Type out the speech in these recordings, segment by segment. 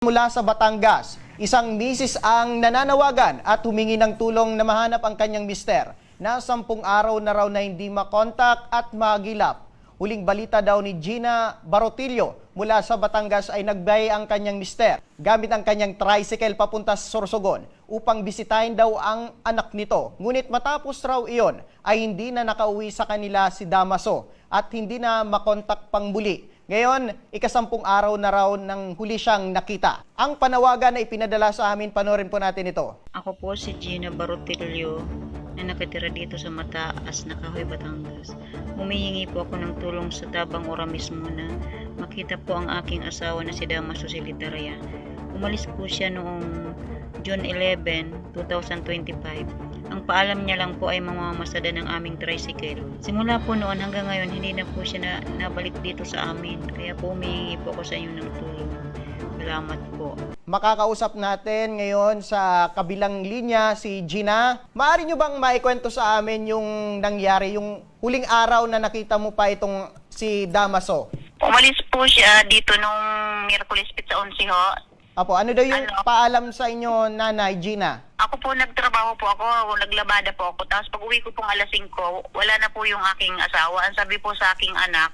Mula sa Batangas, isang misis ang nananawagan at humingi ng tulong na mahanap ang kanyang mister na sampung araw na raw na hindi makontak at magilap. Huling balita daw ni Gina Barotillo mula sa Batangas ay nagbay ang kanyang mister gamit ang kanyang tricycle papunta sa Sorsogon upang bisitahin daw ang anak nito. Ngunit matapos raw iyon ay hindi na nakauwi sa kanila si Damaso at hindi na makontak pang muli. Ngayon, ikasampung araw na raw nang huli siyang nakita. Ang panawagan na ipinadala sa amin, panorin po natin ito. Ako po si Gina Barotilio na nakatira dito sa Mataas na Kahoy, Batangas. Humihingi po ako ng tulong sa Tabang Ora mismo na makita po ang aking asawa na si Damaso Silitaria. Umalis po siya noong June 11, 2025. Ang paalam niya lang po ay mamamasada ng aming tricycle. Simula po noon hanggang ngayon, hindi na po siya na, nabalik dito sa amin. Kaya po humihingi po ako sa inyo ng tulong. Salamat po. Makakausap natin ngayon sa kabilang linya si Gina. Maaari nyo bang maikwento sa amin yung nangyari, yung huling araw na nakita mo pa itong si Damaso? Umalis po siya dito nung Miyerkules Pizza 11 ho. Apo, ano daw yung Ano? paalam sa inyo, Nanay Gina? Ako po nagtrabaho po ako, naglabada po ako. Tapos pag uwi ko pong alas 5, wala na po yung aking asawa. Ang sabi po sa aking anak,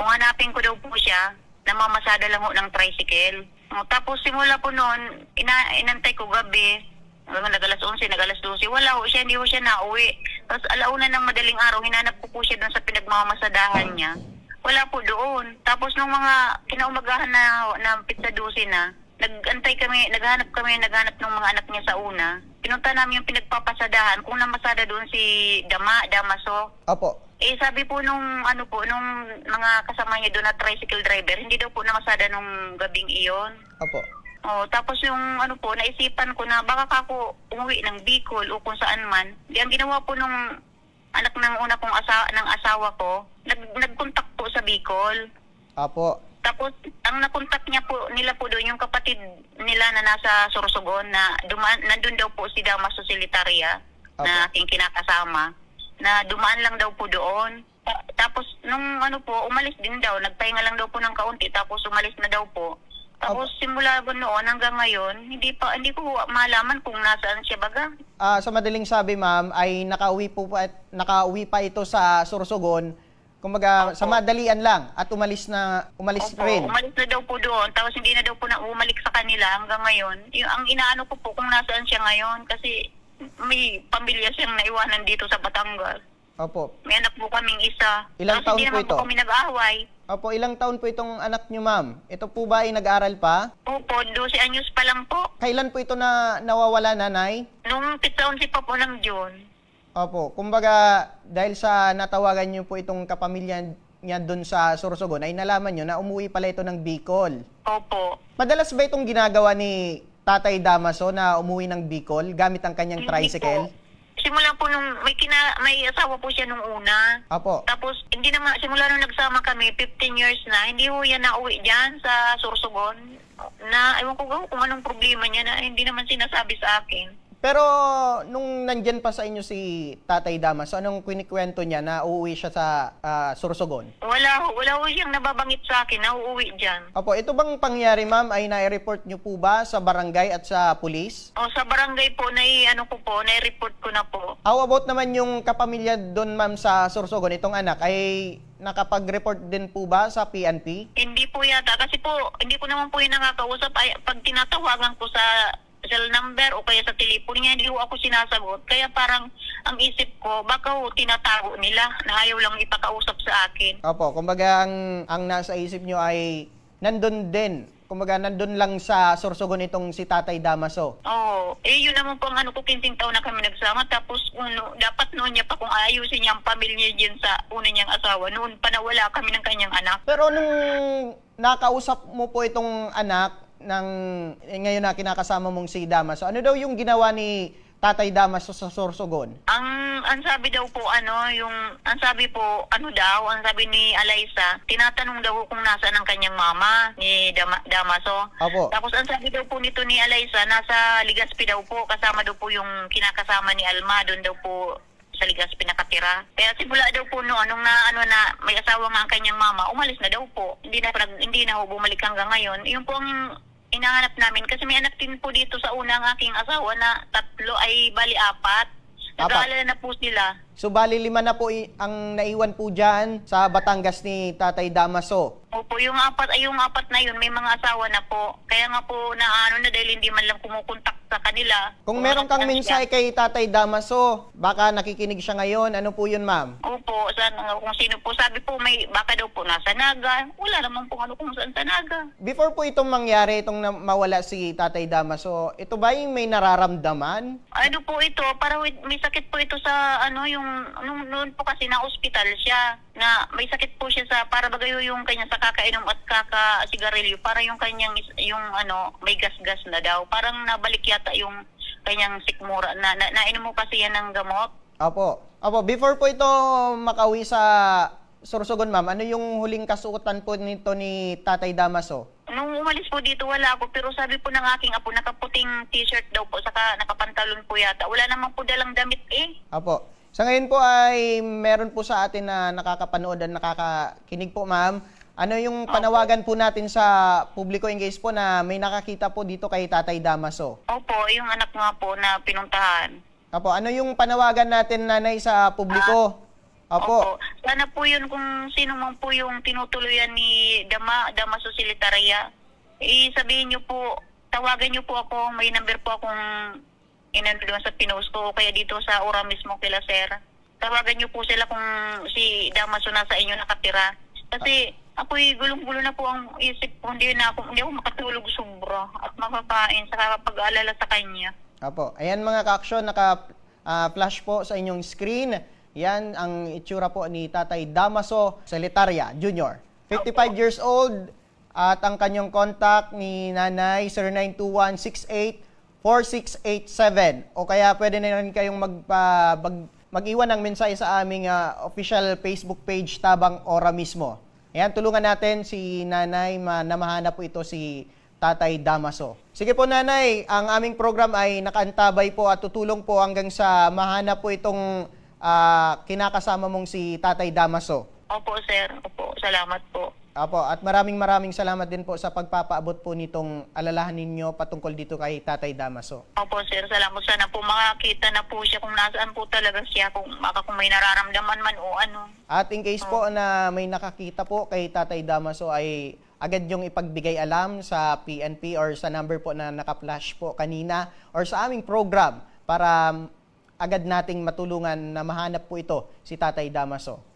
kung hanapin ko daw po siya, namamasada lang ho ng tricycle. O, tapos simula po noon, ina inantay ko gabi, hanggang nag-alas 11, nag-alas 12, wala ho siya, hindi ho siya nauwi. Tapos alauna ng madaling araw, hinanap ko po siya doon sa pinagmamasadahan niya. Wala po doon. Tapos nung mga kinaumagahan na, na pizza dosi na, nagantay kami, naghanap kami, naghanap ng mga anak niya sa una. Pinunta namin yung pinagpapasadahan kung namasada doon si Dama, Damaso. Apo. Eh sabi po nung ano po nung mga kasama niya doon na tricycle driver, hindi daw po namasada nung gabing iyon. Apo. Oh, tapos yung ano po, naisipan ko na baka kako umuwi ng Bicol o kung saan man. Di ang ginawa po nung anak ng una kong asa ng asawa ko, nag nagkontak po sa Bicol. Apo. Tapos ang nakontak niya po nila po doon yung kapatid nila na nasa Sorsogon na dumaan nandun daw po si Damaso Silitaria na aking kinakasama na dumaan lang daw po doon. Ta- Tapos nung ano po, umalis din daw, nagpahinga lang daw po ng kaunti tapos umalis na daw po. Tapos simula po noon hanggang ngayon, hindi pa hindi ko malaman kung nasaan siya baga. Ah, sa madaling sabi, ma'am, ay nakauwi po pa, nakauwi pa ito sa Sorsogon. Kumbaga, sa madalian lang at umalis na umalis Opo, rin. umalis na daw po doon. Tapos hindi na daw po na umalik sa kanila hanggang ngayon. Yung, ang inaano ko po kung nasaan siya ngayon kasi may pamilya siyang naiwanan dito sa Batangas. Opo. May anak po kaming isa. Ilang Tapos taon hindi po naman ito? po kami nag-aaway. Opo, ilang taon po itong anak niyo, ma'am? Ito po ba ay nag-aral pa? Opo, 12 anyos pa lang po. Kailan po ito na nawawala, nanay? Nung pizza 11 pa po ng June. Opo, kumbaga dahil sa natawagan niyo po itong kapamilya niya doon sa Sorsogon ay nalaman niyo na umuwi pala ito ng Bicol. Opo. Madalas ba itong ginagawa ni Tatay Damaso na umuwi ng Bicol gamit ang kanyang Hindi tricycle? po. Simula po nung may, kina, may asawa po siya nung una. Opo. Tapos, hindi naman, simula nung nagsama kami, 15 years na, hindi ho yan nauwi dyan sa Sorsogon. Na, ewan ko kung anong problema niya na hindi naman sinasabi sa akin. Pero nung nandyan pa sa inyo si Tatay Damaso, anong kwinikwento niya na uuwi siya sa ah, Sorsogon? Wala wala ho siyang nababangit sa akin na uuwi dyan. Opo, ito bang pangyari ma'am ay nai-report niyo po ba sa barangay at sa pulis? O sa barangay po, nai, ano ko po, nai-report ko na po. How about naman yung kapamilya doon ma'am sa Sorsogon, itong anak, ay nakapag-report din po ba sa PNP? Hindi po yata, kasi po, hindi ko naman po yung nakakausap. Ay, pag tinatawagan ko sa cell number o kaya sa telepono niya, hindi ko ako sinasagot. Kaya parang ang isip ko, baka ho, tinatago nila na ayaw lang ipakausap sa akin. Opo, kumbaga ang, ang nasa isip nyo ay nandun din. Kumbaga nandun lang sa Sorsogon itong si Tatay Damaso. Oo. Eh, yun naman po ang ano ko, 15 taon na kami nagsama. Tapos, ano, dapat noon niya pa kung ayusin niya ang pamilya dyan sa una niyang asawa. Noon pa nawala kami ng kanyang anak. Pero nung nakausap mo po itong anak ng eh, ngayon na kinakasama mong si Damaso, ano daw yung ginawa ni Tatay Damaso sa Sorsogon? Ang ang sabi daw po ano, yung ang sabi po ano daw, ang sabi ni Alaysa, tinatanong daw kung nasaan ang kanyang mama ni Dama, Damaso. Opo. Tapos ang sabi daw po nito ni Alaysa, nasa Ligaspi daw po, kasama daw po yung kinakasama ni Alma, doon daw po sa Ligaspi nakatira. Kaya simula daw po noon, nung na, ano na, may asawa nga ang kanyang mama, umalis na daw po. Hindi na, hindi na ho bumalik hanggang ngayon. Yun po ang inahanap namin kasi may anak din po dito sa unang aking asawa na tatlo ay bali apat. Nag-aalala na po sila. So bali lima na po i- ang naiwan po dyan sa Batangas ni Tatay Damaso. Opo, yung apat ay yung apat na yun, may mga asawa na po. Kaya nga po na ano na dahil hindi man lang kumukontak sa kanila. Kung meron kang mensahe kay Tatay Damaso, baka nakikinig siya ngayon. Ano po yun, ma'am? Opo, sa, kung sino po. Sabi po, may baka daw po nasa Naga. Wala naman po ano kung saan sa Naga. Before po itong mangyari, itong na- mawala si Tatay Damaso, ito ba yung may nararamdaman? Ano po ito, para may sakit po ito sa ano yung nung noon po kasi na ospital siya na may sakit po siya sa para bagayo yung kanya sa kakainom at kaka-sigarilyo para yung kanyang yung ano may gas-gas na daw. Parang nabalik yata yung kanyang sikmura na, na nainom mo kasi yan ng gamot. Opo. Opo, before po ito makauwi sa Sorsogon, ma'am, ano yung huling kasuotan po nito ni Tatay Damaso? Nung umalis po dito, wala ako. Pero sabi po ng aking apo, nakaputing t-shirt daw po, saka nakapantalon po yata. Wala naman po dalang damit eh. Opo. Sa ngayon po ay meron po sa atin na nakakapanood at nakakakinig po, ma'am. Ano yung panawagan po natin sa publiko engage po na may nakakita po dito kay Tatay Damaso? Opo, yung anak nga po na pinuntahan. Opo, ano yung panawagan natin, nanay, sa publiko? Opo. Sana po yun kung sino man po yung tinutuluyan ni Dama, Dama Susilitaria. Eh, sabihin niyo po, tawagan niyo po ako. May number po akong inano doon sa pinost ko. Kaya dito sa ura mismo kila Sir. Tawagan niyo po sila kung si Damaso nasa inyo nakatira. Kasi ako'y gulong-gulo na po ang isip ko. Hindi na ako, hindi ako makatulog sobra at makakain sa pag-aalala sa kanya. Opo. Ayan mga ka-action, naka-flash po sa inyong screen. Yan ang itsura po ni Tatay Damaso Solitaria Jr. 55 years old at ang kanyang contact ni Nanay 0921684687 o kaya pwede na rin kayong magpa, mag, mag-iwan ng mensahe sa aming ah, official Facebook page Tabang Ora mismo. Ayan, tulungan natin si Nanay ma- na mahanap po ito si Tatay Damaso. Sige po Nanay, ang aming program ay nakaantabay po at tutulong po hanggang sa mahanap po itong ah, kinakasama mong si Tatay Damaso. Opo, Sir. Opo, salamat po. Apo, at maraming maraming salamat din po sa pagpapaabot po nitong alalahan ninyo patungkol dito kay Tatay Damaso. Opo, sir. Salamat. Sana po makakita na po siya kung nasaan po talaga siya. Kung baka kung may nararamdaman man o ano. At in case po na may nakakita po kay Tatay Damaso ay agad yung ipagbigay alam sa PNP or sa number po na naka-flash po kanina or sa aming program para agad nating matulungan na mahanap po ito si Tatay Damaso.